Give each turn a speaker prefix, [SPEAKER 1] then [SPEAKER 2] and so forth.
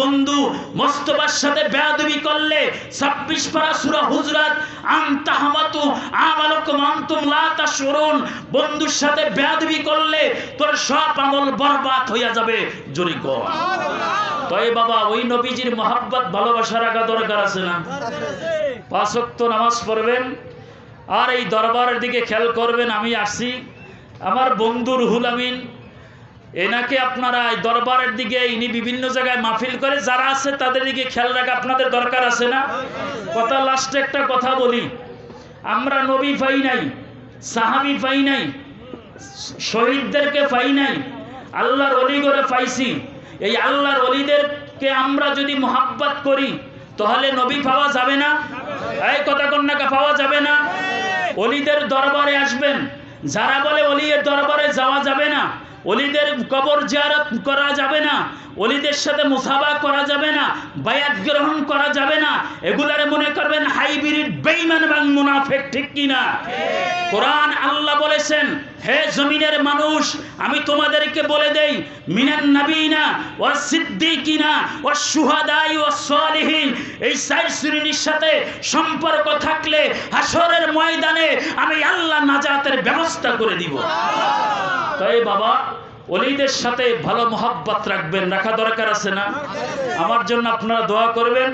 [SPEAKER 1] বন্ধু মোস্তফার সাথে বেয়াদবি করলে ছাব্বিশ পারা সুরা হুজরাত আন্তাহামাতু আমালকুম আনতুম লা তাশউরুন। বন্ধুর সাথে বেয়াদবি করলে তোর সব আমল বরবাদ হইয়া যাবে। জোরে কর। বাবা ওই নবীজির মহাব্বত ভালোবাসা রাখা দরকার আছে না? পাঁচ ওয়াক্ত নামাজ পড়বেন আর এই দরবারের দিকে খেয়াল করবেন আমি আসছি। আমার বন্ধু রুহুল আমিন এনাকে আপনারা দরবারের দিকে ইনি বিভিন্ন জায়গায় মাহফিল করে, যারা আছে তাদের দিকে খেয়াল রাখা আপনাদের দরকার আছে না? কথা লাস্টে একটা কথা বলি। আমরা নবী পাই নাই, সাহাবি পাই নাই, শহীদদেরকে পাই নাই, আল্লাহর অলি করে পাইছি। এই আল্লাহর অলিদেরকে আমরা যদি মোহাব্বত করি, তাহলে নবী পাওয়া যাবে না? এই কথা কন্যাকে পাওয়া যাবে না? অলিদের দরবারে আসবেন। যারা বলে অলিয়ের দরবারে যাওয়া যাবে না অলিদের কবর জিয়ারত করা যাবে না অলিদের সাথে মুসাবা করা যাবে না বায়াত গ্রহণ করা যাবে না এগুলারে মনে করবেন হাইব্রিড বেইমান এবং মুনাফেক ঠিক কিনা? কোরআন আল্লাহ বলেছেন হে জমিনের মানুষ, আমি তোমাদেরকে বলে দেই, মিনান নাবিনা ও সিদ্দিকিনা ও সুহাদাই ও সালিহিন। এই চার শ্রেণির সাথে সম্পর্ক থাকলে হাসরের ময়দানে আমি আল্লাহ নাজাতের ব্যবস্থা করে দিব। তাই বাবা অলিদের সাথে ভালো মহাব্বত রাখবেন, রাখা দরকার আছে না? আমার জন্য আপনারা দোয়া করবেন।